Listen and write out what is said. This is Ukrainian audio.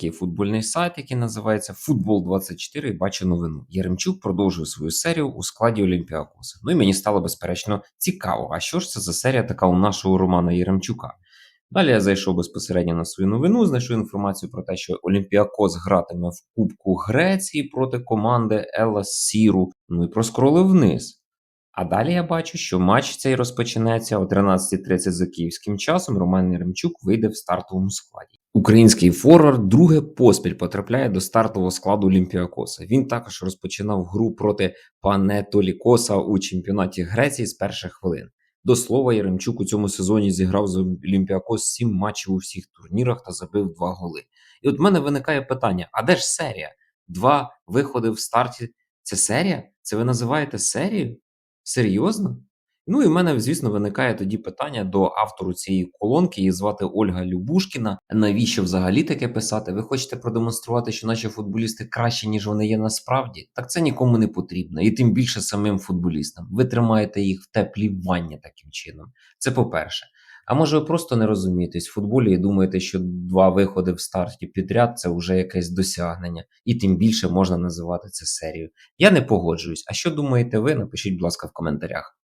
такий футбольний сайт, який називається Футбол 24 і бачу новину. Яремчук продовжує свою серію у складі Олімпіакоса. Ну і мені стало безперечно цікаво, а що ж це за серія така у нашого Романа Яремчука? Далі я зайшов безпосередньо на свою новину, знайшов інформацію про те, що Олімпіакос гратиме в Кубку Греції проти команди Елла Сіру. Ну і проскролив вниз. А далі я бачу, що матч цей розпочнеться о 13.30 за київським часом. Роман Яремчук вийде в стартовому складі. Український форвард друге поспіль потрапляє до стартового складу Олімпіакоса. Він також розпочинав гру проти Панетолікоса у чемпіонаті Греції з перших хвилин. До слова, Яремчук у цьому сезоні зіграв за Олімпіакос сім матчів у всіх турнірах та забив два голи. І от в мене виникає питання: а де ж серія? Два виходи в старті. Це серія? Це ви називаєте серією? Серйозно? Ну і в мене, звісно, виникає тоді питання до автору цієї колонки. Її звати Ольга Любушкіна. Навіщо взагалі таке писати? Ви хочете продемонструвати, що наші футболісти краще, ніж вони є насправді? Так це нікому не потрібно, і тим більше самим футболістам. Ви тримаєте їх в теплі ванні таким чином. Це по-перше. А може, ви просто не розумієтесь в футболі і думаєте, що два виходи в старті підряд це вже якесь досягнення, і тим більше можна називати це серією. Я не погоджуюсь. А що думаєте ви? Напишіть, будь ласка, в коментарях.